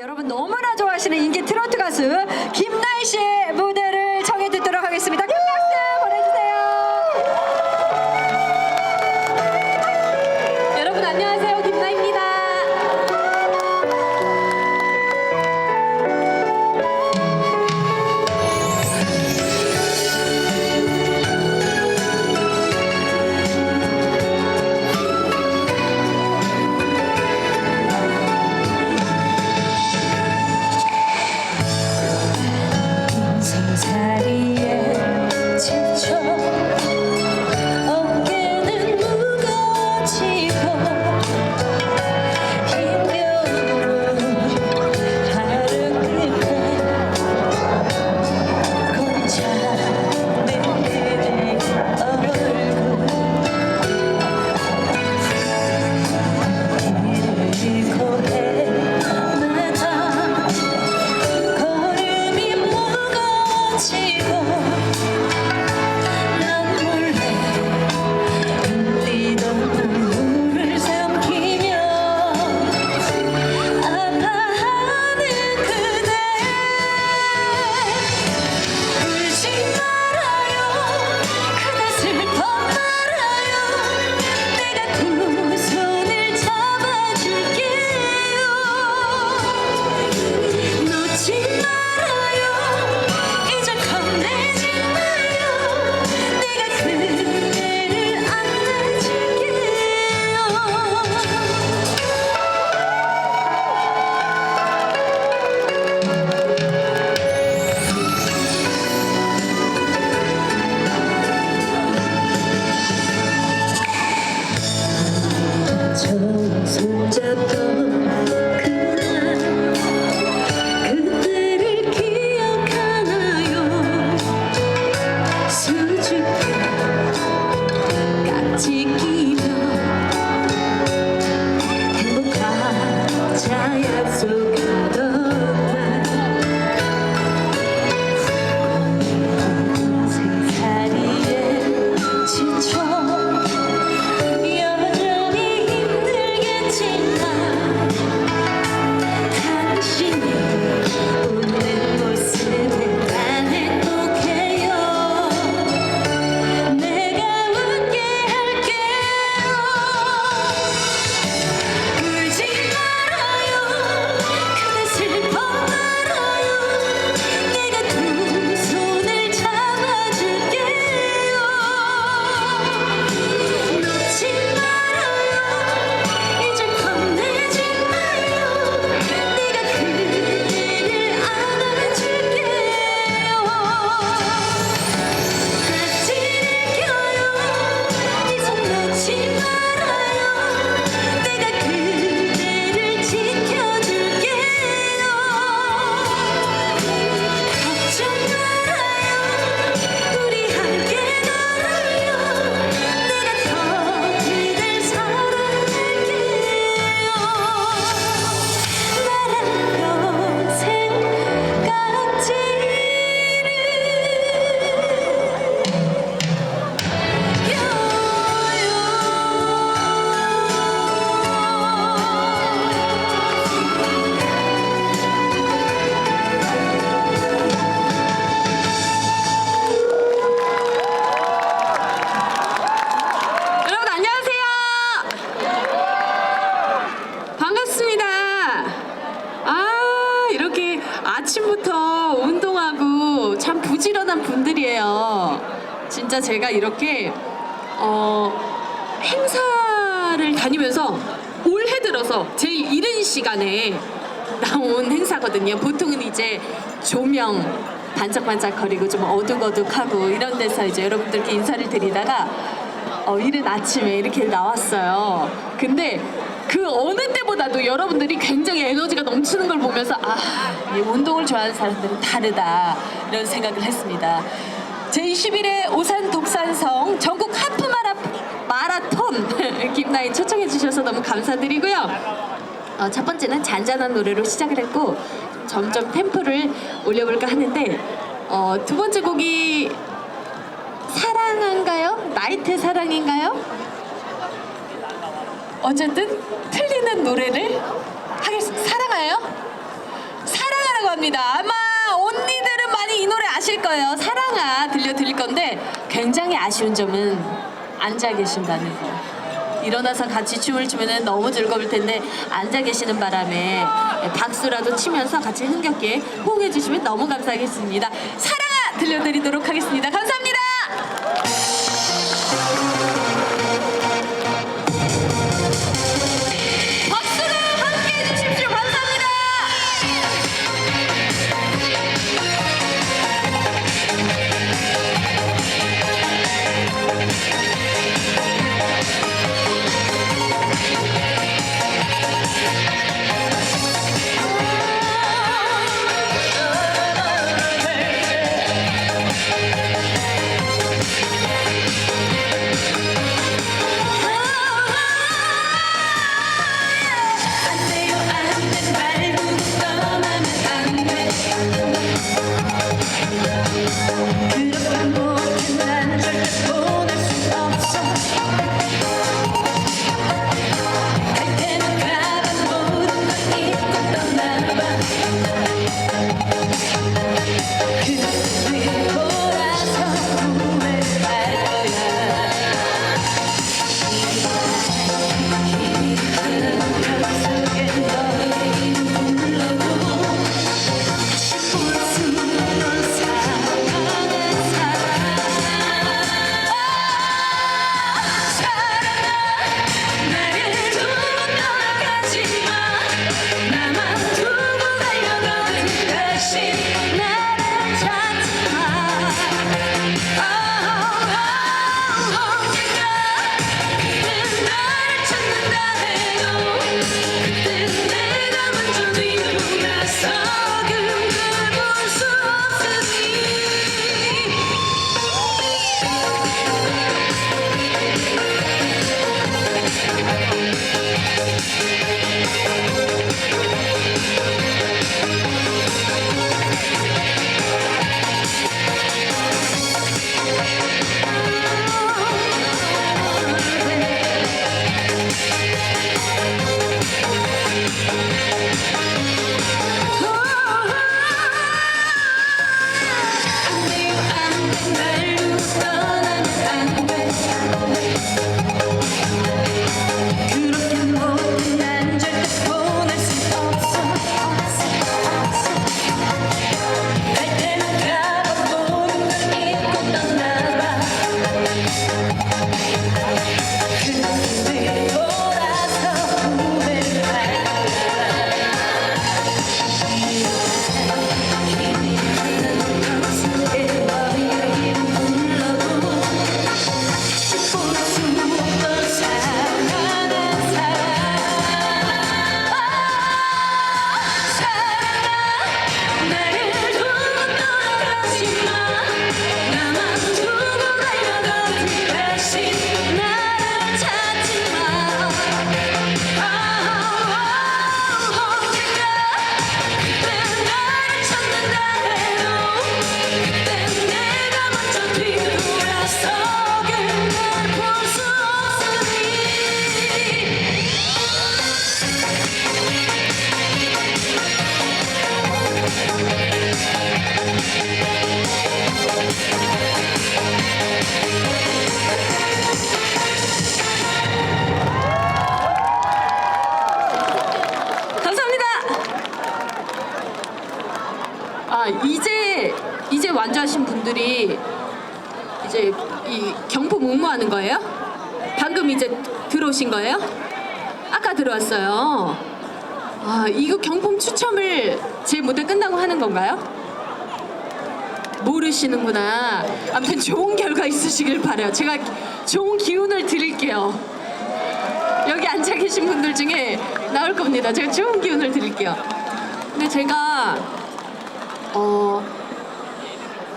여러분 너무나 좋아하시는 인기 트로트 가수 김나희 씨의 무대를 청해 듣도록 하겠습니다. 처 이렇게 어, 행사를 다니면서 올해 들어서 제일 이른 시간에 나온 행사거든요. 보통은 이제 조명 반짝반짝거리고 좀 어둑어둑하고 이런 데서 이제 여러분들께 인사를 드리다가 어, 이른 아침에 이렇게 나왔어요. 근데 그 어느 때보다도 여러분들이 굉장히 에너지가 넘치는 걸 보면서 아, 이 운동을 좋아하는 사람들은 다르다 이런 생각을 했습니다. 제21회 오산 독산성 전국 하프 마라, 마라톤 김나인 초청해 주셔서 너무 감사드리고요. 어, 첫 번째는 잔잔한 노래로 시작을 했고 점점 템포를 올려볼까 하는데 어, 두 번째 곡이 사랑한가요? 나이트 사랑인가요? 어쨌든 틀리는 노래를 하겠습니다. 사랑해요? 감사합니다. 아마 언니들은 많이 이 노래 아실 거예요. 사랑아 들려드릴 건데 굉장히 아쉬운 점은 앉아 계신다는 거. 일어나서 같이 춤을 추면 너무 즐거울 텐데 앉아 계시는 바람에 박수라도 치면서 같이 흥겹게 호응해 주시면 너무 감사하겠습니다. 사랑아 들려드리도록 하겠습니다. 감사합니다. 응모하는 거예요? 방금 이제 들어오신 거예요? 아까 들어왔어요. 아 이거 경품 추첨을 제 무대 끝나고 하는 건가요? 모르시는구나. 아무튼 좋은 결과 있으시길 바래요. 제가 좋은 기운을 드릴게요. 여기 앉아 계신 분들 중에 나올 겁니다. 제가 좋은 기운을 드릴게요. 근데 제가 어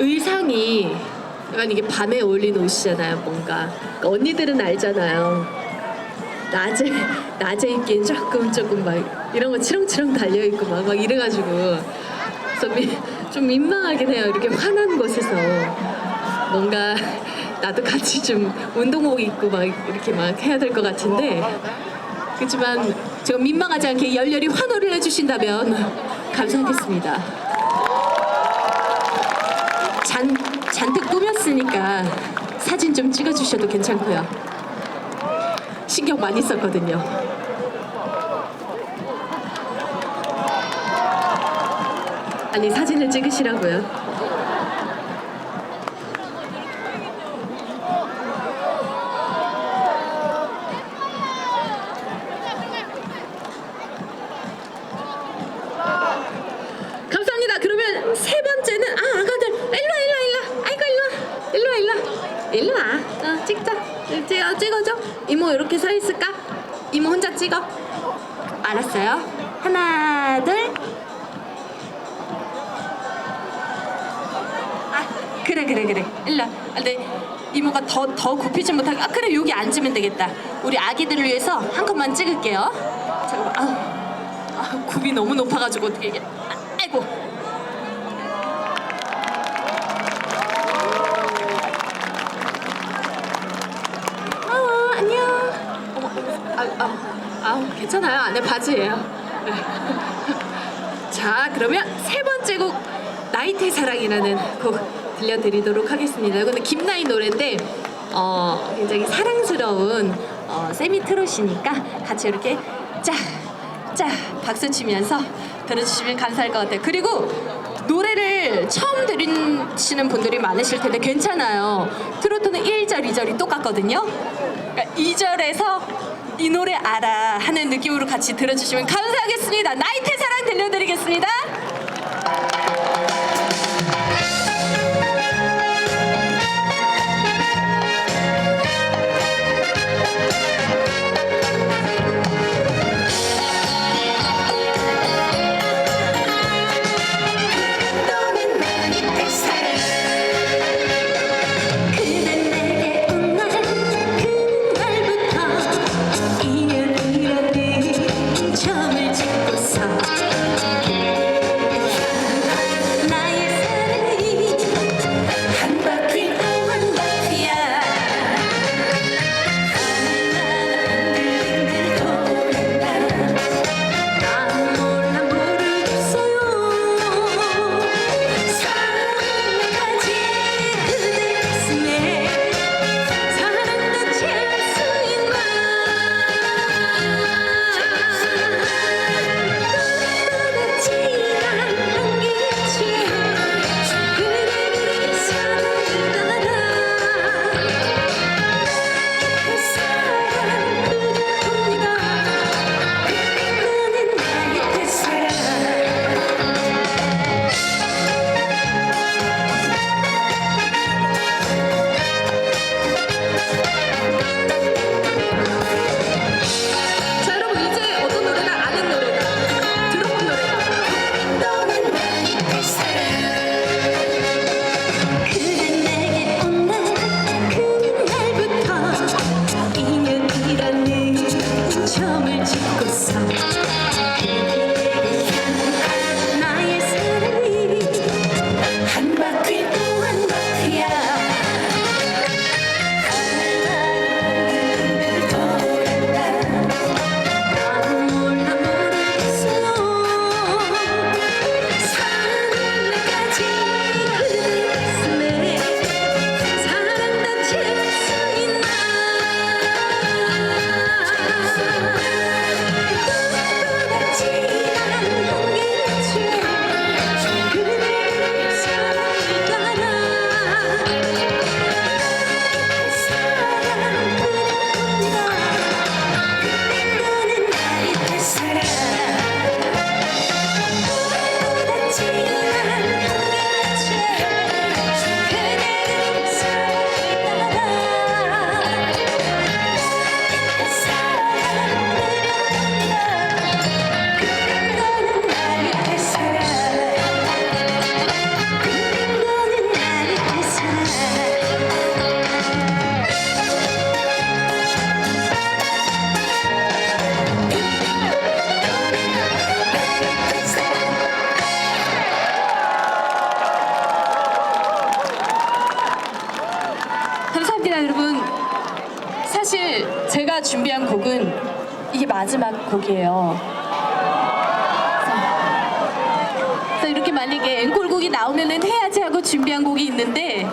의상이 약간 이게 밤에 어울리는 옷이잖아요. 뭔가 그러니까 언니들은 알잖아요. 낮에 낮에 입기엔 조금 조금 막 이런 거 치렁치렁 달려 있고 막, 막 이래가지고 그래서 미, 좀 민망하긴 해요. 이렇게 환한 곳에서 뭔가 나도 같이 좀 운동복 입고 막 이렇게 막 해야 될 것 같은데 그렇지만 제가 민망하지 않게 열렬히 환호를 해주신다면 감사하겠습니다. 잔, 잔뜩 꾸몄으니까 사진 좀 찍어주셔도 괜찮고요. 신경 많이 썼거든요. 아니 사진을 찍으시라고요. 아, 네. 이모가 더 더 굽히지 못하게 아 그래 여기 앉으면 되겠다. 우리 아기들을 위해서 한 컷만 찍을게요. 잠깐만 아우 아, 굽이 너무 높아가지고 어떻게 이게 아, 아이고. 아 안녕. 어머 아, 아, 아 괜찮아요. 안에 바지예요. 네. 자 그러면 세 번째 곡 나이트의 사랑이라는 곡 들려드리도록 하겠습니다 이거는 김나인 노래인데 어 굉장히 사랑스러운 어, 세미 트롯이니까 같이 이렇게 짜자 박수 치면서 들어주시면 감사할 것 같아요. 그리고 노래를 처음 들으시는 분들이 많으실 텐데 괜찮아요. 트로트는 1절, 2절이 똑같거든요. 그러니까 2절에서 이 노래 알아 하는 느낌으로 같이 들어주시면 감사하겠습니다. 나이트 사랑 들려드리겠습니다. 점을 짓 곡이에요 그래서 또 이렇게 만약에 앵콜곡이 나오면은 해야지 하고 준비한 곡이 있는데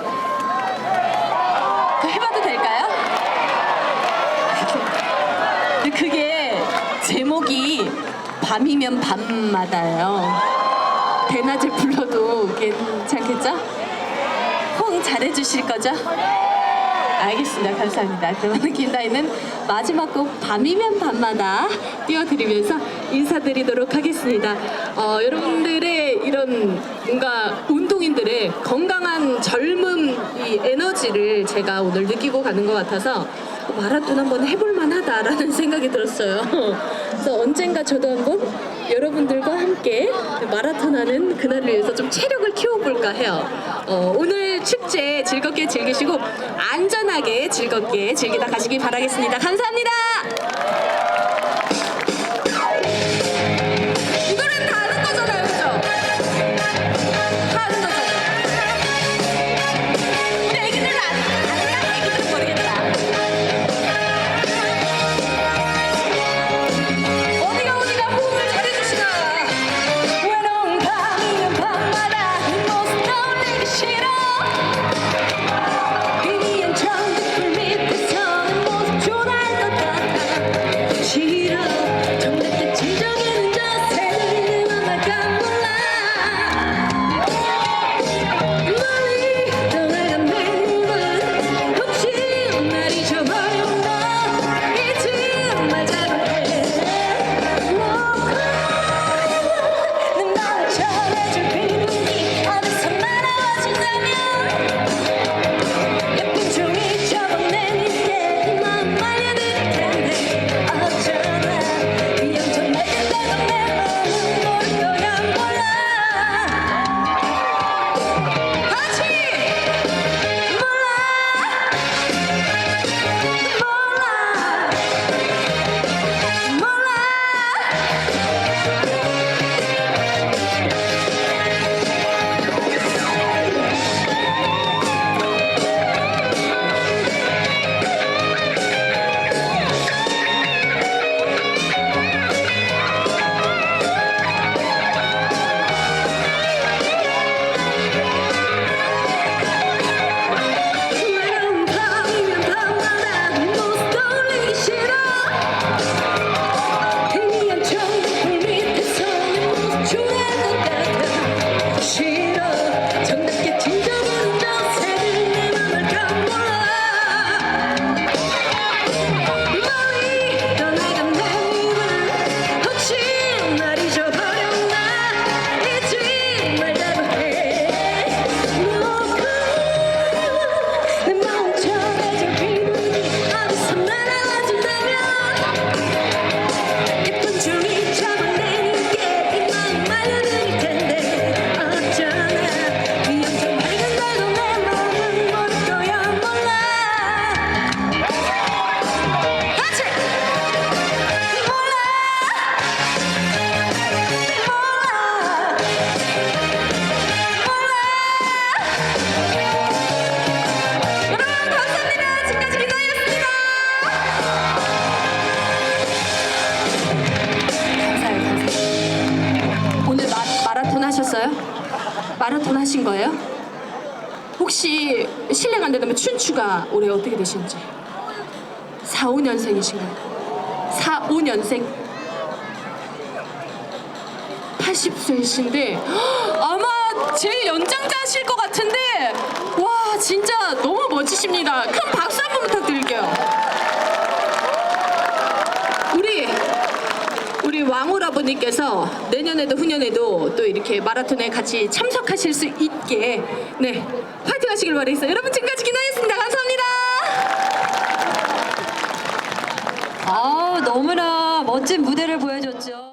해봐도 될까요? 그게 제목이 밤이면 밤마다예요. 대낮에 불러도 괜찮겠죠? 호응 잘해주실 거죠? 알겠습니다. 감사합니다. 그러면 김다희는 마지막 곡 밤이면 밤마다 띄워드리면서 인사드리도록 하겠습니다. 어, 여러분들의 이런 뭔가 운동인들의 건강한 젊음 이 에너지를 제가 오늘 느끼고 가는 것 같아서 마라톤 한번 해볼 만하다라는 생각이 들었어요. 그래서 언젠가 저도 한번 여러분들과 함께 마라톤 하는 그날을 위해서 좀 체력을 키워볼까 해요. 어, 오늘 축제 즐겁게 즐기시고 안전하게 즐겁게 즐기다 가시기 바라겠습니다. 감사합니다. 춘추가 올해 어떻게 되시는지? 4, 5년생이신가요? 4, 5년생? 80세이신데 아마 제일 연장자실 것 같은데 와 진짜 너무 멋지십니다. 큰 박수 한번 부탁드릴게요. 우리 우리 왕울 아버님께서 내년에도 후년에도 또 이렇게 마라톤에 같이 참석하실 수 있게 네 화이팅 해주시길 바라겠어요. 여러분 지금까지 기나였습니다. 감사합니다. 아 너무나 멋진 무대를 보여줬죠.